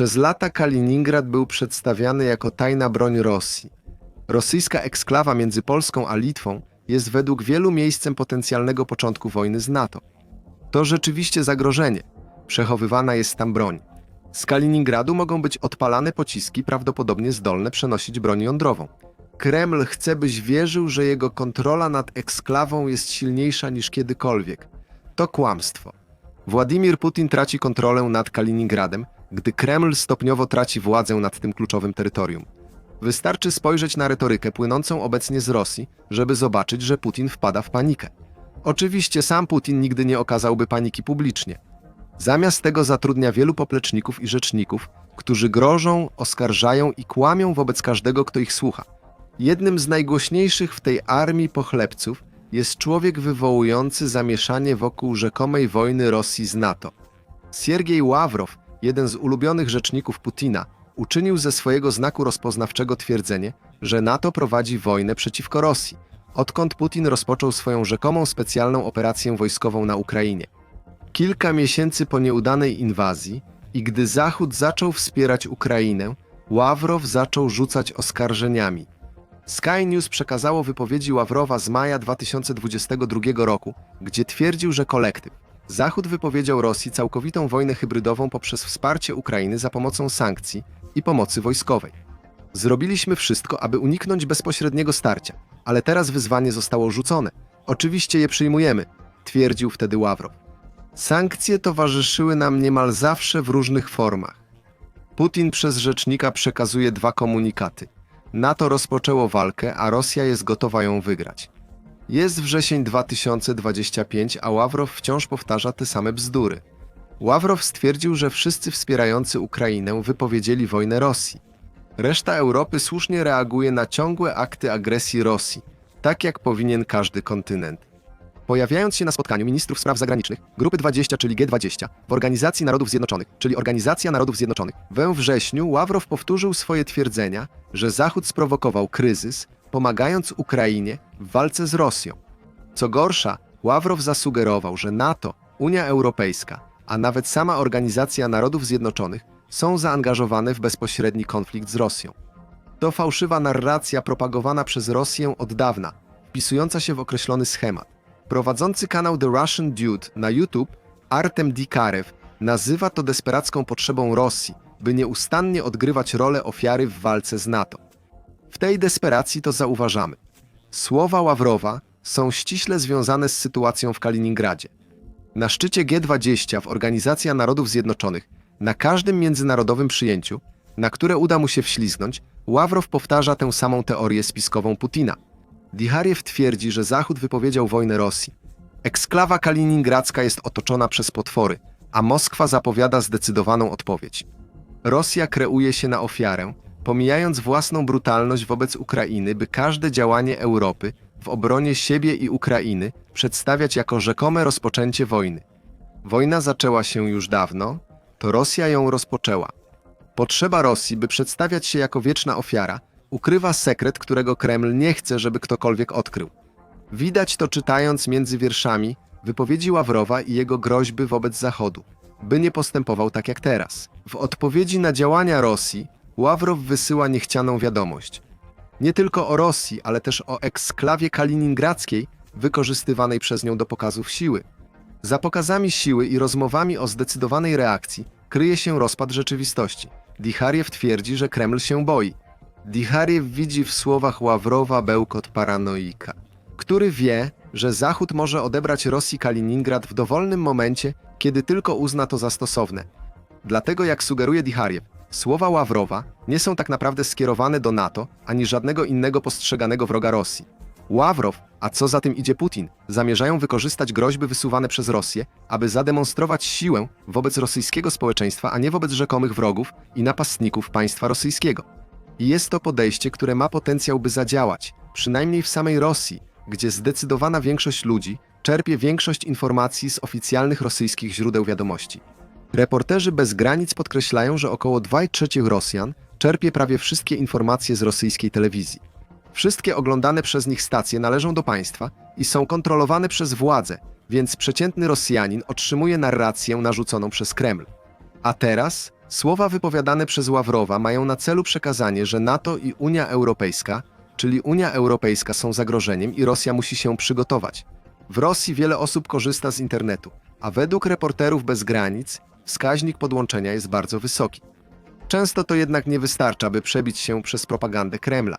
Przez lata Kaliningrad był przedstawiany jako tajna broń Rosji. Rosyjska eksklawa między Polską a Litwą jest według wielu miejscem potencjalnego początku wojny z NATO. To rzeczywiście zagrożenie. Przechowywana jest tam broń. Z Kaliningradu mogą być odpalane pociski prawdopodobnie zdolne przenosić broń jądrową. Kreml chce, byś wierzył, że jego kontrola nad eksklawą jest silniejsza niż kiedykolwiek. To kłamstwo. Władimir Putin traci kontrolę nad Kaliningradem, gdy Kreml stopniowo traci władzę nad tym kluczowym terytorium. Wystarczy spojrzeć na retorykę płynącą obecnie z Rosji, żeby zobaczyć, że Putin wpada w panikę. Oczywiście sam Putin nigdy nie okazałby paniki publicznie. Zamiast tego zatrudnia wielu popleczników i rzeczników, którzy grożą, oskarżają i kłamią wobec każdego, kto ich słucha. Jednym z najgłośniejszych w tej armii pochlebców jest człowiek wywołujący zamieszanie wokół rzekomej wojny Rosji z NATO. Siergiej Ławrow, jeden z ulubionych rzeczników Putina, uczynił ze swojego znaku rozpoznawczego twierdzenie, że NATO prowadzi wojnę przeciwko Rosji, odkąd Putin rozpoczął swoją rzekomą specjalną operację wojskową na Ukrainie. Kilka miesięcy po nieudanej inwazji i gdy Zachód zaczął wspierać Ukrainę, Ławrow zaczął rzucać oskarżeniami. Sky News przekazało wypowiedzi Ławrowa z maja 2022 roku, gdzie twierdził, że kolektyw Zachód wypowiedział Rosji całkowitą wojnę hybrydową poprzez wsparcie Ukrainy za pomocą sankcji i pomocy wojskowej. Zrobiliśmy wszystko, aby uniknąć bezpośredniego starcia, ale teraz wyzwanie zostało rzucone. Oczywiście je przyjmujemy, twierdził wtedy Ławrow. Sankcje towarzyszyły nam niemal zawsze w różnych formach. Putin przez rzecznika przekazuje dwa komunikaty. NATO rozpoczęło walkę, a Rosja jest gotowa ją wygrać. Jest wrzesień 2025, a Ławrow wciąż powtarza te same bzdury. Ławrow stwierdził, że wszyscy wspierający Ukrainę wypowiedzieli wojnę Rosji. Reszta Europy słusznie reaguje na ciągłe akty agresji Rosji, tak jak powinien każdy kontynent. Pojawiając się na spotkaniu ministrów spraw zagranicznych Grupy 20, czyli G20, w Organizacji Narodów Zjednoczonych, czyli Organizacja Narodów Zjednoczonych, we wrześniu Ławrow powtórzył swoje twierdzenia, że Zachód sprowokował kryzys, pomagając Ukrainie w walce z Rosją. Co gorsza, Ławrow zasugerował, że NATO, Unia Europejska, a nawet sama Organizacja Narodów Zjednoczonych są zaangażowane w bezpośredni konflikt z Rosją. To fałszywa narracja propagowana przez Rosję od dawna, wpisująca się w określony schemat. Prowadzący kanał The Russian Dude na YouTube, Artem Dikarew, nazywa to desperacką potrzebą Rosji, by nieustannie odgrywać rolę ofiary w walce z NATO. W tej desperacji to zauważamy. Słowa Ławrowa są ściśle związane z sytuacją w Kaliningradzie. Na szczycie G20 w Organizacja Narodów Zjednoczonych, na każdym międzynarodowym przyjęciu, na które uda mu się wślizgnąć, Ławrow powtarza tę samą teorię spiskową Putina. Dichariew twierdzi, że Zachód wypowiedział wojnę Rosji. Eksklawa kaliningradzka jest otoczona przez potwory, a Moskwa zapowiada zdecydowaną odpowiedź. Rosja kreuje się na ofiarę, pomijając własną brutalność wobec Ukrainy, by każde działanie Europy w obronie siebie i Ukrainy przedstawiać jako rzekome rozpoczęcie wojny. Wojna zaczęła się już dawno, to Rosja ją rozpoczęła. Potrzeba Rosji, by przedstawiać się jako wieczna ofiara, ukrywa sekret, którego Kreml nie chce, żeby ktokolwiek odkrył. Widać to czytając między wierszami wypowiedzi Ławrowa i jego groźby wobec Zachodu, by nie postępował tak jak teraz. W odpowiedzi na działania Rosji Ławrow wysyła niechcianą wiadomość. Nie tylko o Rosji, ale też o eksklawie kaliningradzkiej wykorzystywanej przez nią do pokazów siły. Za pokazami siły i rozmowami o zdecydowanej reakcji kryje się rozpad rzeczywistości. Dichariew twierdzi, że Kreml się boi. Dichariew widzi w słowach Ławrowa bełkot paranoika, który wie, że Zachód może odebrać Rosji Kaliningrad w dowolnym momencie, kiedy tylko uzna to za stosowne. Dlatego, jak sugeruje Dichariew, słowa Ławrowa nie są tak naprawdę skierowane do NATO ani żadnego innego postrzeganego wroga Rosji. Ławrow, a co za tym idzie Putin, zamierzają wykorzystać groźby wysuwane przez Rosję, aby zademonstrować siłę wobec rosyjskiego społeczeństwa, a nie wobec rzekomych wrogów i napastników państwa rosyjskiego. I jest to podejście, które ma potencjał, by zadziałać, przynajmniej w samej Rosji, gdzie zdecydowana większość ludzi czerpie większość informacji z oficjalnych rosyjskich źródeł wiadomości. Reporterzy bez granic podkreślają, że około 2 trzecich Rosjan czerpie prawie wszystkie informacje z rosyjskiej telewizji. Wszystkie oglądane przez nich stacje należą do państwa i są kontrolowane przez władze, więc przeciętny Rosjanin otrzymuje narrację narzuconą przez Kreml. A teraz Słowa wypowiadane przez Ławrowa mają na celu przekazanie, że NATO i Unia Europejska, czyli Unia Europejska są zagrożeniem i Rosja musi się przygotować. W Rosji wiele osób korzysta z internetu, a według reporterów bez granic wskaźnik podłączenia jest bardzo wysoki. Często to jednak nie wystarcza, by przebić się przez propagandę Kremla.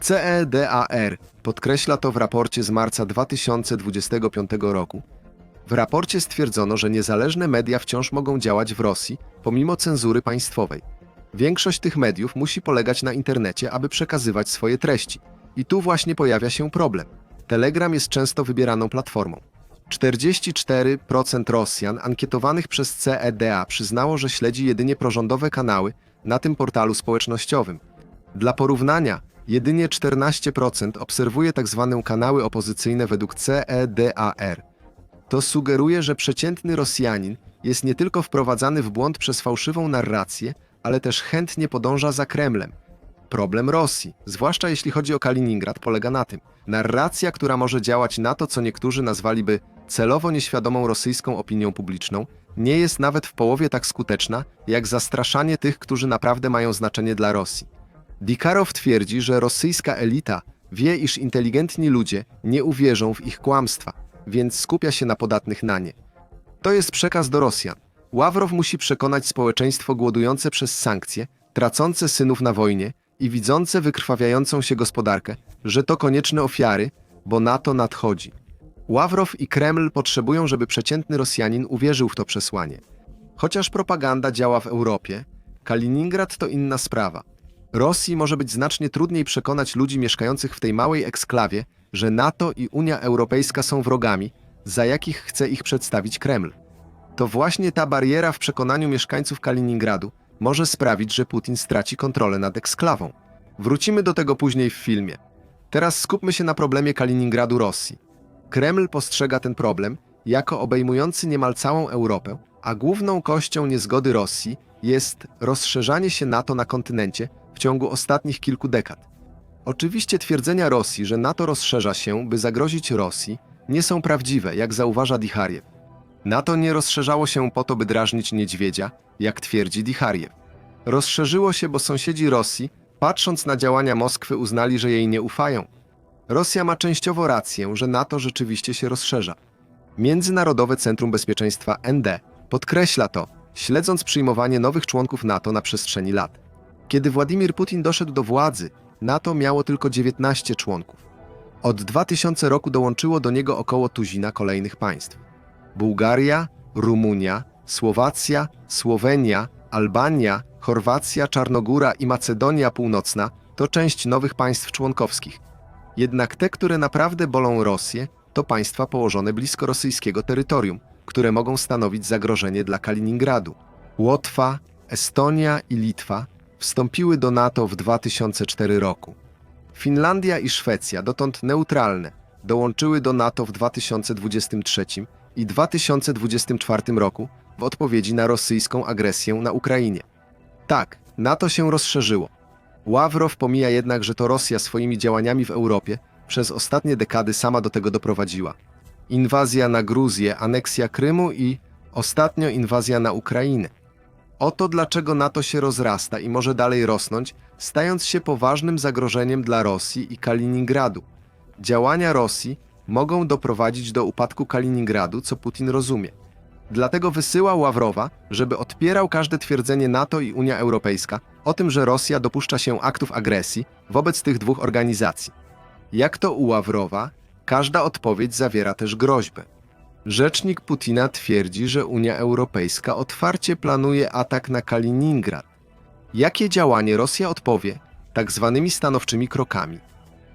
CEDAR podkreśla to w raporcie z marca 2025 roku. W raporcie stwierdzono, że niezależne media wciąż mogą działać w Rosji pomimo cenzury państwowej. Większość tych mediów musi polegać na internecie, aby przekazywać swoje treści. I tu właśnie pojawia się problem. Telegram jest często wybieraną platformą. 44% Rosjan ankietowanych przez CEDA przyznało, że śledzi jedynie prorządowe kanały na tym portalu społecznościowym. Dla porównania, jedynie 14% obserwuje tzw. kanały opozycyjne według CEDAR. To sugeruje, że przeciętny Rosjanin jest nie tylko wprowadzany w błąd przez fałszywą narrację, ale też chętnie podąża za Kremlem. Problem Rosji, zwłaszcza jeśli chodzi o Kaliningrad, polega na tym. Narracja, która może działać na to, co niektórzy nazwaliby celowo nieświadomą rosyjską opinią publiczną, nie jest nawet w połowie tak skuteczna, jak zastraszanie tych, którzy naprawdę mają znaczenie dla Rosji. Dikarow twierdzi, że rosyjska elita wie, iż inteligentni ludzie nie uwierzą w ich kłamstwa, więc skupia się na podatnych na nie. To jest przekaz do Rosjan. Ławrow musi przekonać społeczeństwo głodujące przez sankcje, tracące synów na wojnie i widzące wykrwawiającą się gospodarkę, że to konieczne ofiary, bo na to nadchodzi. Ławrow i Kreml potrzebują, żeby przeciętny Rosjanin uwierzył w to przesłanie. Chociaż propaganda działa w Europie, Kaliningrad to inna sprawa. Rosji może być znacznie trudniej przekonać ludzi mieszkających w tej małej eksklawie, że NATO i Unia Europejska są wrogami, za jakich chce ich przedstawić Kreml. To właśnie ta bariera w przekonaniu mieszkańców Kaliningradu może sprawić, że Putin straci kontrolę nad eksklawą. Wrócimy do tego później w filmie. Teraz skupmy się na problemie Kaliningradu Rosji. Kreml postrzega ten problem jako obejmujący niemal całą Europę, a główną kością niezgody Rosji jest rozszerzanie się NATO na kontynencie w ciągu ostatnich kilku dekad. Oczywiście twierdzenia Rosji, że NATO rozszerza się, by zagrozić Rosji, nie są prawdziwe, jak zauważa Dichariew. NATO nie rozszerzało się po to, by drażnić niedźwiedzia, jak twierdzi Dichariew. Rozszerzyło się, bo sąsiedzi Rosji, patrząc na działania Moskwy, uznali, że jej nie ufają. Rosja ma częściowo rację, że NATO rzeczywiście się rozszerza. Międzynarodowe Centrum Bezpieczeństwa ND podkreśla to, śledząc przyjmowanie nowych członków NATO na przestrzeni lat. Kiedy Władimir Putin doszedł do władzy, NATO miało tylko 19 członków. Od 2000 roku dołączyło do niego około tuzina kolejnych państw. Bułgaria, Rumunia, Słowacja, Słowenia, Albania, Chorwacja, Czarnogóra i Macedonia Północna to część nowych państw członkowskich. Jednak te, które naprawdę bolą Rosję, to państwa położone blisko rosyjskiego terytorium, które mogą stanowić zagrożenie dla Kaliningradu. Łotwa, Estonia i Litwa wstąpiły do NATO w 2004 roku. Finlandia i Szwecja, dotąd neutralne, dołączyły do NATO w 2023 i 2024 roku w odpowiedzi na rosyjską agresję na Ukrainie. Tak, NATO się rozszerzyło. Ławrow pomija jednak, że to Rosja swoimi działaniami w Europie przez ostatnie dekady sama do tego doprowadziła. Inwazja na Gruzję, aneksja Krymu i ostatnio inwazja na Ukrainę. Oto dlaczego NATO się rozrasta i może dalej rosnąć, stając się poważnym zagrożeniem dla Rosji i Kaliningradu. Działania Rosji mogą doprowadzić do upadku Kaliningradu, co Putin rozumie. Dlatego wysyła Ławrowa, żeby odpierał każde twierdzenie NATO i Unia Europejska o tym, że Rosja dopuszcza się aktów agresji wobec tych dwóch organizacji. Jak to u Ławrowa, każda odpowiedź zawiera też groźbę. Rzecznik Putina twierdzi, że Unia Europejska otwarcie planuje atak na Kaliningrad. Jakie działanie Rosja odpowie tak zwanymi stanowczymi krokami?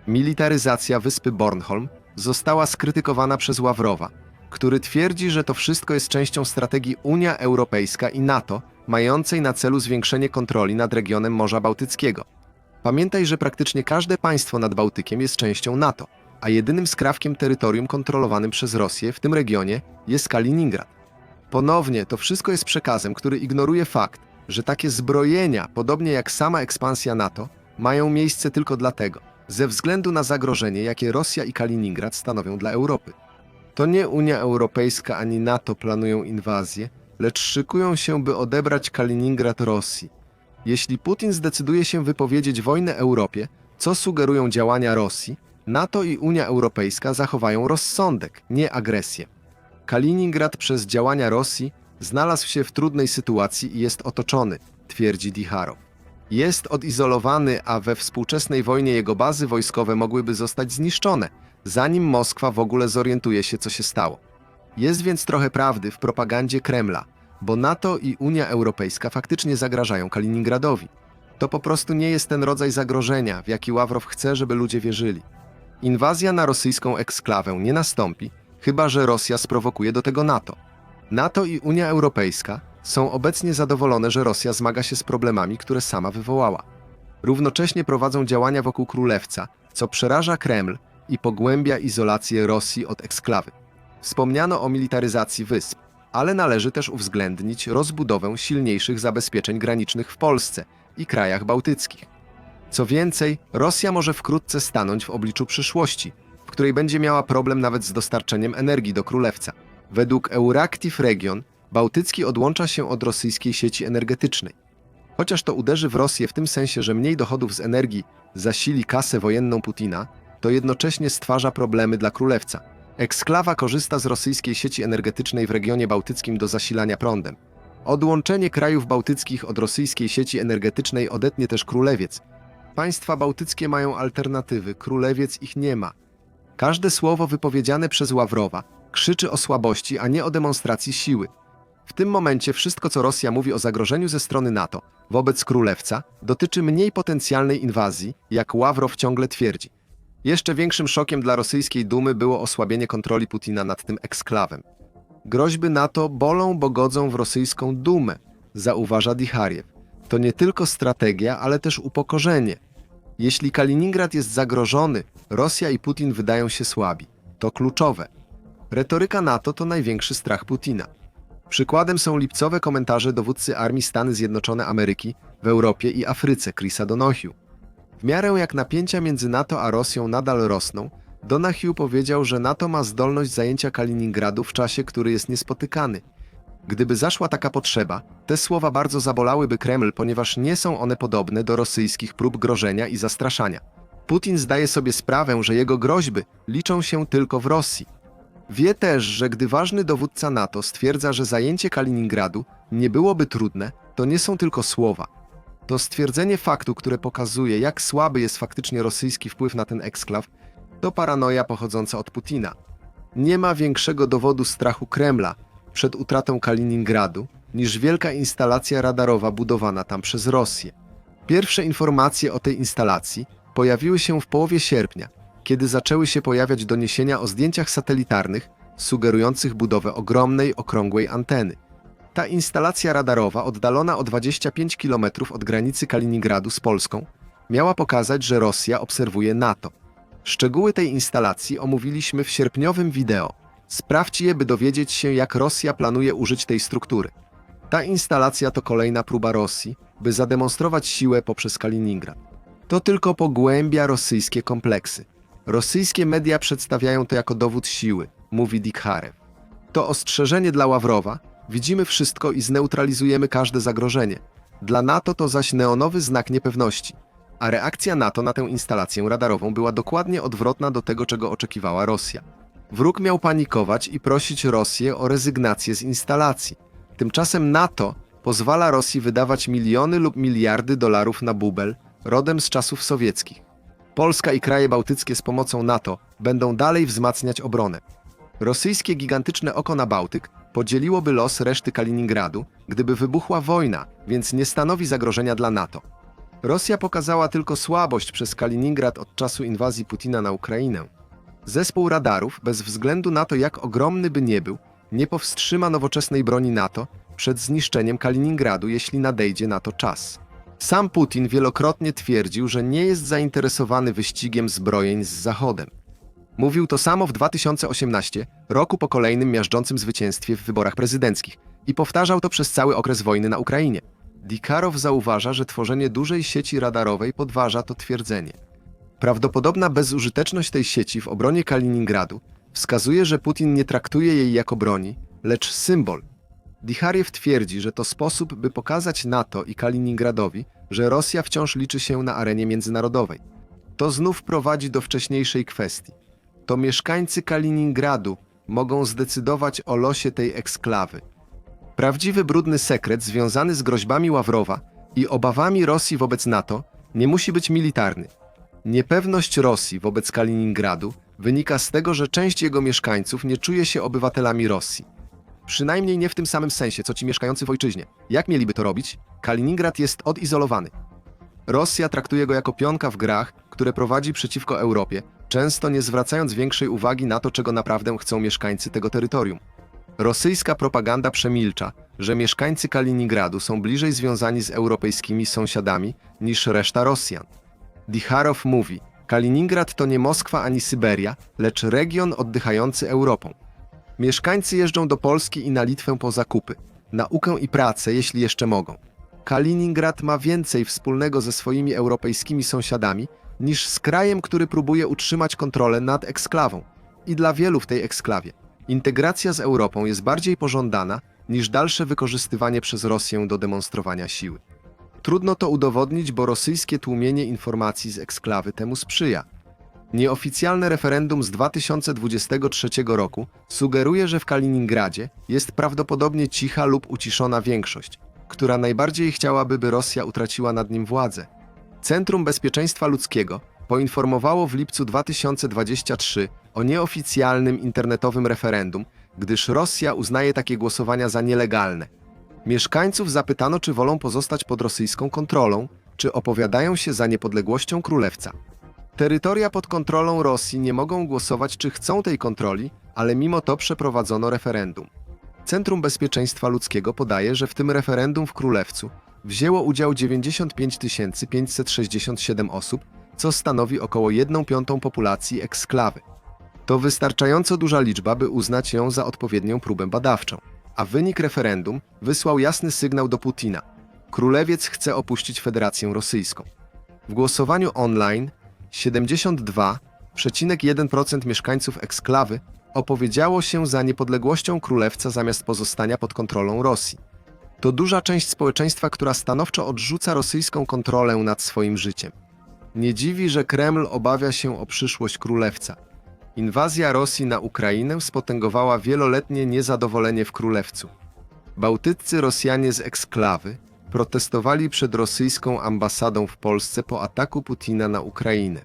Militaryzacja wyspy Bornholm została skrytykowana przez Ławrowa, który twierdzi, że to wszystko jest częścią strategii Unia Europejska i NATO, mającej na celu zwiększenie kontroli nad regionem Morza Bałtyckiego. Pamiętaj, że praktycznie każde państwo nad Bałtykiem jest częścią NATO, a jedynym skrawkiem terytorium kontrolowanym przez Rosję w tym regionie jest Kaliningrad. Ponownie to wszystko jest przekazem, który ignoruje fakt, że takie zbrojenia, podobnie jak sama ekspansja NATO, mają miejsce tylko dlatego, ze względu na zagrożenie, jakie Rosja i Kaliningrad stanowią dla Europy. To nie Unia Europejska ani NATO planują inwazję, lecz szykują się, by odebrać Kaliningrad Rosji. Jeśli Putin zdecyduje się wypowiedzieć wojnę Europie, co sugerują działania Rosji, NATO i Unia Europejska zachowają rozsądek, nie agresję. Kaliningrad przez działania Rosji znalazł się w trudnej sytuacji i jest otoczony, twierdzi Dicharow. Jest odizolowany, a we współczesnej wojnie jego bazy wojskowe mogłyby zostać zniszczone, zanim Moskwa w ogóle zorientuje się, co się stało. Jest więc trochę prawdy w propagandzie Kremla, bo NATO i Unia Europejska faktycznie zagrażają Kaliningradowi. To po prostu nie jest ten rodzaj zagrożenia, w jaki Ławrow chce, żeby ludzie wierzyli. Inwazja na rosyjską eksklawę nie nastąpi, chyba że Rosja sprowokuje do tego NATO. NATO i Unia Europejska są obecnie zadowolone, że Rosja zmaga się z problemami, które sama wywołała. Równocześnie prowadzą działania wokół królewca, co przeraża Kreml i pogłębia izolację Rosji od eksklawy. Wspomniano o militaryzacji wysp, ale należy też uwzględnić rozbudowę silniejszych zabezpieczeń granicznych w Polsce i krajach bałtyckich. Co więcej, Rosja może wkrótce stanąć w obliczu przyszłości, w której będzie miała problem nawet z dostarczeniem energii do królewca. Według Euractiv Region Bałtycki odłącza się od rosyjskiej sieci energetycznej. Chociaż to uderzy w Rosję w tym sensie, że mniej dochodów z energii zasili kasę wojenną Putina, to jednocześnie stwarza problemy dla królewca. Eksklawa korzysta z rosyjskiej sieci energetycznej w regionie bałtyckim do zasilania prądem. Odłączenie krajów bałtyckich od rosyjskiej sieci energetycznej odetnie też królewiec. Państwa bałtyckie mają alternatywy, królewiec ich nie ma. Każde słowo wypowiedziane przez Ławrowa krzyczy o słabości, a nie o demonstracji siły. W tym momencie wszystko, co Rosja mówi o zagrożeniu ze strony NATO wobec królewca, dotyczy mniej potencjalnej inwazji, jak Ławrow ciągle twierdzi. Jeszcze większym szokiem dla rosyjskiej dumy było osłabienie kontroli Putina nad tym eksklawem. Groźby NATO bolą, bo godzą w rosyjską dumę, zauważa Dichariew. To nie tylko strategia, ale też upokorzenie. Jeśli Kaliningrad jest zagrożony, Rosja i Putin wydają się słabi. To kluczowe. Retoryka NATO to największy strach Putina. Przykładem są lipcowe komentarze dowódcy Armii Stany Zjednoczone Ameryki w Europie i Afryce Chrisa Donohue. W miarę jak napięcia między NATO a Rosją nadal rosną, Donahue powiedział, że NATO ma zdolność zajęcia Kaliningradu w czasie, który jest niespotykany. Gdyby zaszła taka potrzeba, te słowa bardzo zabolałyby Kreml, ponieważ nie są one podobne do rosyjskich prób grożenia i zastraszania. Putin zdaje sobie sprawę, że jego groźby liczą się tylko w Rosji. Wie też, że gdy ważny dowódca NATO stwierdza, że zajęcie Kaliningradu nie byłoby trudne, to nie są tylko słowa. To stwierdzenie faktu, które pokazuje, jak słaby jest faktycznie rosyjski wpływ na ten eksklaw, to paranoja pochodząca od Putina. Nie ma większego dowodu strachu Kremla przed utratą Kaliningradu niż wielka instalacja radarowa budowana tam przez Rosję. Pierwsze informacje o tej instalacji pojawiły się w połowie sierpnia, kiedy zaczęły się pojawiać doniesienia o zdjęciach satelitarnych sugerujących budowę ogromnej, okrągłej anteny. Ta instalacja radarowa, oddalona o 25 km od granicy Kaliningradu z Polską, miała pokazać, że Rosja obserwuje NATO. Szczegóły tej instalacji omówiliśmy w sierpniowym wideo. Sprawdź je, by dowiedzieć się, jak Rosja planuje użyć tej struktury. Ta instalacja to kolejna próba Rosji, by zademonstrować siłę poprzez Kaliningrad. To tylko pogłębia rosyjskie kompleksy. Rosyjskie media przedstawiają to jako dowód siły, mówi Dick Harew. To ostrzeżenie dla Ławrowa, widzimy wszystko i zneutralizujemy każde zagrożenie. Dla NATO to zaś neonowy znak niepewności. A reakcja NATO na tę instalację radarową była dokładnie odwrotna do tego, czego oczekiwała Rosja. Wróg miał panikować i prosić Rosję o rezygnację z instalacji. Tymczasem NATO pozwala Rosji wydawać miliony lub miliardy dolarów na bubel rodem z czasów sowieckich. Polska i kraje bałtyckie z pomocą NATO będą dalej wzmacniać obronę. Rosyjskie gigantyczne oko na Bałtyk podzieliłoby los reszty Kaliningradu, gdyby wybuchła wojna, więc nie stanowi zagrożenia dla NATO. Rosja pokazała tylko słabość przez Kaliningrad od czasu inwazji Putina na Ukrainę. Zespół radarów, bez względu na to, jak ogromny by nie był, nie powstrzyma nowoczesnej broni NATO przed zniszczeniem Kaliningradu, jeśli nadejdzie na to czas. Sam Putin wielokrotnie twierdził, że nie jest zainteresowany wyścigiem zbrojeń z Zachodem. Mówił to samo w 2018, roku po kolejnym miażdżącym zwycięstwie w wyborach prezydenckich i powtarzał to przez cały okres wojny na Ukrainie. Dikarow zauważa, że tworzenie dużej sieci radarowej podważa to twierdzenie. Prawdopodobna bezużyteczność tej sieci w obronie Kaliningradu wskazuje, że Putin nie traktuje jej jako broni, lecz symbol. Dichariew twierdzi, że to sposób, by pokazać NATO i Kaliningradowi, że Rosja wciąż liczy się na arenie międzynarodowej. To znów prowadzi do wcześniejszej kwestii. To mieszkańcy Kaliningradu mogą zdecydować o losie tej eksklawy. Prawdziwy brudny sekret związany z groźbami Ławrowa i obawami Rosji wobec NATO nie musi być militarny. Niepewność Rosji wobec Kaliningradu wynika z tego, że część jego mieszkańców nie czuje się obywatelami Rosji. Przynajmniej nie w tym samym sensie, co ci mieszkający w ojczyźnie. Jak mieliby to robić? Kaliningrad jest odizolowany. Rosja traktuje go jako pionka w grach, które prowadzi przeciwko Europie, często nie zwracając większej uwagi na to, czego naprawdę chcą mieszkańcy tego terytorium. Rosyjska propaganda przemilcza, że mieszkańcy Kaliningradu są bliżej związani z europejskimi sąsiadami niż reszta Rosjan. Dicharow mówi: Kaliningrad to nie Moskwa ani Syberia, lecz region oddychający Europą. Mieszkańcy jeżdżą do Polski i na Litwę po zakupy, naukę i pracę, jeśli jeszcze mogą. Kaliningrad ma więcej wspólnego ze swoimi europejskimi sąsiadami niż z krajem, który próbuje utrzymać kontrolę nad eksklawą. I dla wielu w tej eksklawie integracja z Europą jest bardziej pożądana niż dalsze wykorzystywanie przez Rosję do demonstrowania siły. Trudno to udowodnić, bo rosyjskie tłumienie informacji z eksklawy temu sprzyja. Nieoficjalne referendum z 2023 roku sugeruje, że w Kaliningradzie jest prawdopodobnie cicha lub uciszona większość, która najbardziej chciałaby, by Rosja utraciła nad nim władzę. Centrum Bezpieczeństwa Ludzkiego poinformowało w lipcu 2023 o nieoficjalnym internetowym referendum, gdyż Rosja uznaje takie głosowania za nielegalne. Mieszkańców zapytano, czy wolą pozostać pod rosyjską kontrolą, czy opowiadają się za niepodległością królewca. Terytoria pod kontrolą Rosji nie mogą głosować, czy chcą tej kontroli, ale mimo to przeprowadzono referendum. Centrum Bezpieczeństwa Ludzkiego podaje, że w tym referendum w Królewcu wzięło udział 95 567 osób, co stanowi około 1 piątą populacji eksklawy. To wystarczająco duża liczba, by uznać ją za odpowiednią próbę badawczą. A wynik referendum wysłał jasny sygnał do Putina. Królewiec chce opuścić Federację Rosyjską. W głosowaniu online 72,1% mieszkańców eksklawy opowiedziało się za niepodległością królewca zamiast pozostania pod kontrolą Rosji. To duża część społeczeństwa, która stanowczo odrzuca rosyjską kontrolę nad swoim życiem. Nie dziwi, że Kreml obawia się o przyszłość królewca. Inwazja Rosji na Ukrainę spotęgowała wieloletnie niezadowolenie w królewcu. Bałtyccy Rosjanie z eksklawy protestowali przed rosyjską ambasadą w Polsce po ataku Putina na Ukrainę.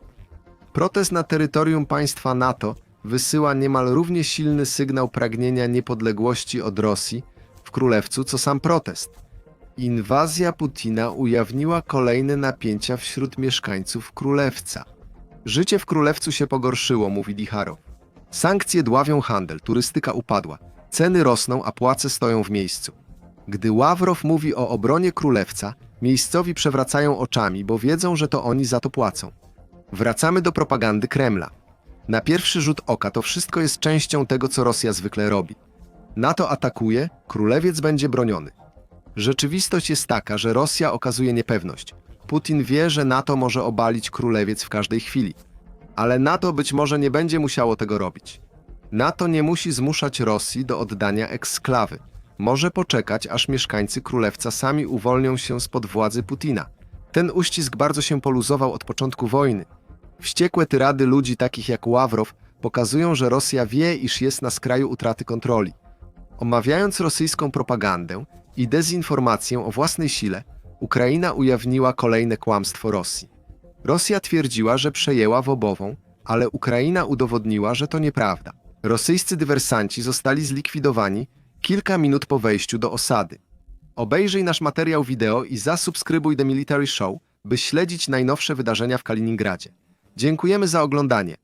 Protest na terytorium państwa NATO wysyła niemal równie silny sygnał pragnienia niepodległości od Rosji w królewcu, co sam protest. Inwazja Putina ujawniła kolejne napięcia wśród mieszkańców królewca. Życie w królewcu się pogorszyło, mówi Dicharow. Sankcje dławią handel, turystyka upadła, ceny rosną, a płace stoją w miejscu. Gdy Ławrow mówi o obronie królewca, miejscowi przewracają oczami, bo wiedzą, że to oni za to płacą. Wracamy do propagandy Kremla. Na pierwszy rzut oka to wszystko jest częścią tego, co Rosja zwykle robi. NATO atakuje, królewiec będzie broniony. Rzeczywistość jest taka, że Rosja okazuje niepewność. Putin wie, że NATO może obalić królewiec w każdej chwili. Ale NATO być może nie będzie musiało tego robić. NATO nie musi zmuszać Rosji do oddania eksklawy. Może poczekać, aż mieszkańcy królewca sami uwolnią się spod władzy Putina. Ten uścisk bardzo się poluzował od początku wojny. Wściekłe tyrady ludzi takich jak Ławrow pokazują, że Rosja wie, iż jest na skraju utraty kontroli. Omawiając rosyjską propagandę i dezinformację o własnej sile, Ukraina ujawniła kolejne kłamstwo Rosji. Rosja twierdziła, że przejęła Wobową, ale Ukraina udowodniła, że to nieprawda. Rosyjscy dywersanci zostali zlikwidowani kilka minut po wejściu do osady. Obejrzyj nasz materiał wideo i zasubskrybuj The Military Show, by śledzić najnowsze wydarzenia w Kaliningradzie. Dziękujemy za oglądanie.